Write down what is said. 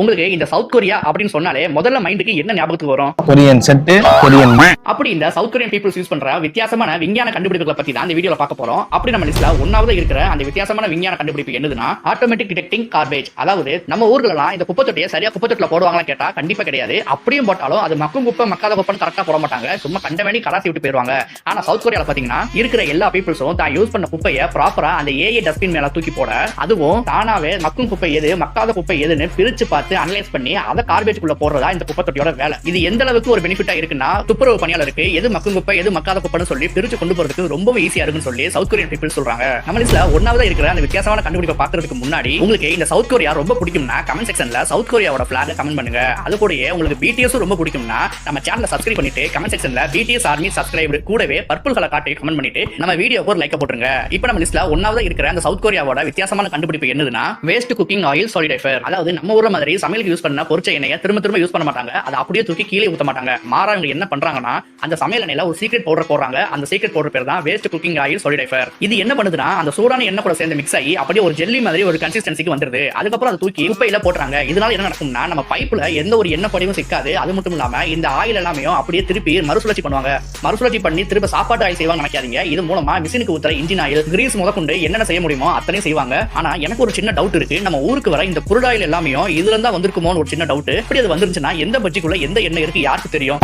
உங்களுக்கு இந்த south Korea அப்படின்னு சொன்னாலே முதல்ல மைண்டுக்கு என்ன ஞாபகத்துக்கு வரும்? கொரியன் செட்டு கொரியன் அப்படி இந்த சவுத் கொரியன் பீப்புள்ஸ் யூஸ் பண்ற வித்தியாசமான விஞ்ஞான கண்டுபிடிப்புகளை பத்தி தான் இந்த வீடியோல பார்க்க போறோம். அப்படி நம்ம லிஸ்ட்ல ஒன்னாவது இருக்கிற அந்த வித்தியாசமான விஞ்ஞான கண்டுபிடிப்பு என்னதுன்னா ஆட்டோமேட்டிக் டிடெக்டிங் கார்பேஜ் அதாவது நம்ம ஊர்களெல்லாம் இந்த குப்பை தொட்டியை சரியா குப்பை தொட்டில போடுவாங்களா கேட்டா கண்டிப்பா கிடையாது. அப்படியும் போட்டாலும் அது மக்கும் குப்பை மக்காத குப்பைன்னு கரெக்டா போட மாட்டாங்க. சும்மா கண்ட வேண்டி கலாசி விட்டு போயிருவாங்க. ஆனா சவுத் கொரியால பாத்தீங்கன்னா இருக்கிற எல்லா பீப்புள்ஸும் தான் யூஸ் பண்ண குப்பையை ப்ராப்பரா அந்த ஏஏ டஸ்ட்பின் மேல தூக்கி போட அதுவும் தானாவே மக்கும் குப்பை எது மக்காத குப்பை எதுன்னு பிரிச்சு பார்த்து அனலைஸ் பண்ணி அதை கார்பேஜ்க்குள்ள போடுறதா இந்த குப்பை தொட்டியோட வேலை. இது எந்த அளவுக்கு ஒரு பெனிஃபிட்டா இருக்குன்னா துப்புரவு பணியாளருக்கு எது மக்கும் குப்பை எது மக்காத குப்பைன்னு சொல்லி பிரிச்சு கொண்டு போறதுக்கு ரொம்ப ஈஸியா இருக்குன்னு சொல்லி சவுத் கொரியன் பீப்பிள் சொல்றாங்க. நம்ம லிஸ்ட்ல இருக்கிற அந்த வித்தியாசமான கண்டுபிடிப்பை பாக்குறதுக்கு முன்னாடி உங்களுக்கு இந்த சவுத் கொரியா ரொம்ப பிடிக்கும்னா கமெண்ட் செக்ஷன்ல சவுத் கொரியாவோட பிளாக கமெண்ட் பண்ணுங்க. அது கூடயே உங்களுக்கு பிடிஎஸ் ரொம்ப பிடிக்கும்னா நம்ம சேனலை சப்ஸ்கிரைப் பண்ணிட்டு கமெண்ட் செக்ஷன்ல பிடிஎஸ் ஆர்மி சப்ஸ்கிரைப் கூடவே பர்பிள் கலர் காட்டி கமெண்ட் பண்ணிட்டு நம்ம வீடியோக்கு ஒரு லைக் போட்டுருங்க. இப்போ நம்ம லிஸ்ட்ல ஒன்னாவதா இருக்கிற அந்த சவுத் கொரியாவோட வித்தியாசமான கண்டுபிடிப்பு என்னதுன்னா வேஸ்ட் குக்கிங் ஆயில் சாலிடைஃபர் அதாவது நம்ம ஊர்ல மாதிரி சமையலுக்கு யூஸ் பண்ண பொரிச்ச எண்ணெயை திரும்ப திரும்ப யூஸ் பண்ண மாட்டாங்க. அதை அப்படியே தூக்கி கீழே ஊத்த மாட்டாங்க. மாறா இவங்க என்ன பண்றாங்கன்னா அந்த சமையல் எண்ணெயில ஒரு சீக்ரெட் பவுடர் போடுறாங்க. அந்த சீக்ரெட் பவுடர் பேர் தான் வேஸ்ட் குக்கிங் ஆயில் சொலிடைஃபர் இது என்ன பண்ணுதுன்னா அந்த சூடான எண்ணெய் கூட சேர்ந்து மிக்ஸ் ஆகி அப்படியே ஒரு ஜெல்லி மாதிரி ஒரு கன்சிஸ்டன்சிக்கு வந்துருது. அதுக்கப்புறம் அதை தூக்கி குப்பையில போடுறாங்க இதனால என்ன நடக்கும்னா நம்ம பைப்ல எந்த ஒரு எண்ணெய் படிவும் சிக்காது. அது மட்டும் இல்லாம இந்த ஆயில் எல்லாமே அப்படியே திருப்பி மறுசுழற்சி பண்ணுவாங்க. மறுசுழற்சி பண்ணி திரும்ப சாப்பாட்டு ஆயில் செய்வாங்க நினைக்காதீங்க. இது மூலமா மிஷினுக்கு ஊத்துற இன்ஜின் ஆயில் கிரீஸ் முதற்கொண்டு என்னென்ன செய்ய முடியுமோ அத்தனையும் செய்வாங்க. ஆனா எனக்கு ஒரு சின்ன டவுட் இருக்கு. நம்ம ஊருக்கு வர இந்த குருடாயில் எல்லாமே இதுல இருந்தா வந்திருக்குமோன்னு ஒரு சின்ன டவுட் இப்படி அது வந்துருச்சுன்னா எந்த பட்ஜெட்டுக்குள்ள எந்த எண்ணெய் இருக்கு யாருக்கு தெரியும்?